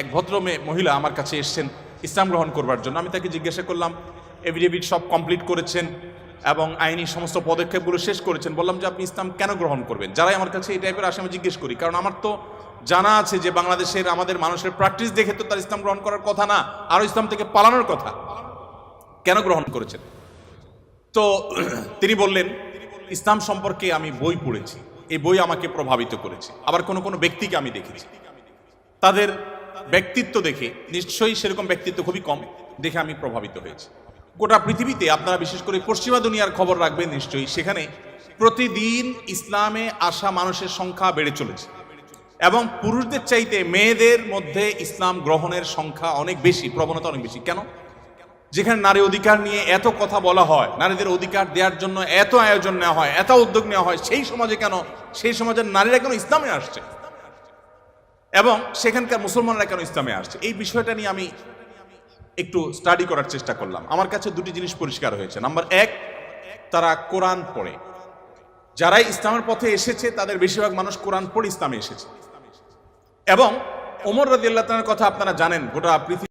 এক ভদ্র মেয়ে মহিলা আমার কাছে এসেছেন ইসলাম গ্রহণ করবার জন্য। আমি তাকে জিজ্ঞাসা করলাম এভিডেভিট সব কমপ্লিট করেছেন এবং আইনি সমস্ত পদক্ষেপগুলো শেষ করেছেন? বললাম যে, আপনি ইসলাম কেন গ্রহণ করবেন? যারাই আমার কাছে এই টাইপের আসে আমি জিজ্ঞেস করি, কারণ আমার তো জানা আছে যে বাংলাদেশের আমাদের মানুষের প্র্যাকটিস দেখে তো তার ইসলাম গ্রহণ করার কথা না, আরও ইসলাম থেকে পালানোর কথা। কেন গ্রহণ করেছেন? তো তিনি বললেন, ইসলাম সম্পর্কে আমি বই পড়েছি। এই বই আমাকে প্রভাবিত করেছে। আবার কোনো কোনো ব্যক্তিকে আমি দেখেছি। তাদের ব্যক্তিত্ব দেখে, নিশ্চয়ই সেরকম ব্যক্তিত্ব খুবই কম দেখে আমি প্রভাবিত হয়েছি। গোটা পৃথিবীতে আপনারা বিশেষ করে পশ্চিমা দুনিয়ার খবর রাখবেন নিশ্চয়ই, সেখানে প্রতিদিন ইসলামে আসা মানুষের সংখ্যা বেড়ে চলেছে। এবং পুরুষদের চাইতে মেয়েদের মধ্যে ইসলাম গ্রহণের সংখ্যা অনেক বেশি, প্রবণতা অনেক বেশি। কেন? যেখানে নারী অধিকার নিয়ে এত কথা বলা হয়, নারীদের অধিকার দেওয়ার জন্য এত আয়োজন নেওয়া হয়, এত উদ্যোগ নেওয়া হয়, সেই সমাজে কেন, সেই সমাজের নারীরা কেন ইসলামে আসছে? এবং সেখানকার মুসলমানরা কেন ইসলামে আসছে? এই বিষয়টা নিয়ে আমি একটু স্টাডি করার চেষ্টা করলাম। আমার কাছে দুটি জিনিস পরিষ্কার হয়েছে। নাম্বার এক, তারা কোরআন পড়ে। যারাই ইসলামের পথে এসেছে, তাদের বেশিরভাগ মানুষ কোরআন পড়ে ইসলামে এসেছে। এবং ওমর রাজি আল্লাহ কথা আপনারা জানেন, গোটা পৃথিবী